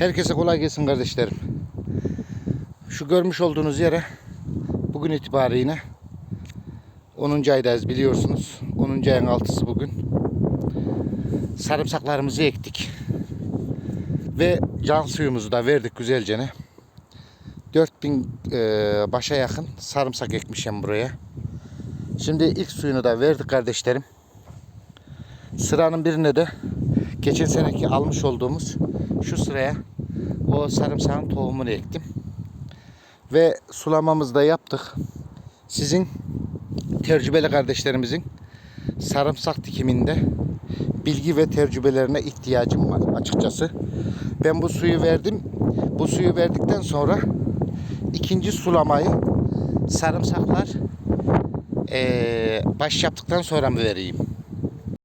Herkese kolay gelsin kardeşlerim. Şu görmüş olduğunuz yere bugün itibariyle 10. aydayız biliyorsunuz. 10. ayın 6'sı bugün. Sarımsaklarımızı ektik. Ve can suyumuzu da verdik güzelce. 4000 e, başa yakın sarımsak ekmişim buraya. Şimdi ilk suyunu da verdik kardeşlerim. Sıranın birine de geçen seneki almış olduğumuz şu sıraya o sarımsağın tohumunu ektim. Ve sulamamızı da yaptık. Sizin tecrübeli kardeşlerimizin sarımsak dikiminde bilgi ve tecrübelerine ihtiyacım var açıkçası. Ben bu suyu verdim. Bu suyu verdikten sonra ikinci sulamayı sarımsaklar eee, baş yaptıktan sonra mı vereyim?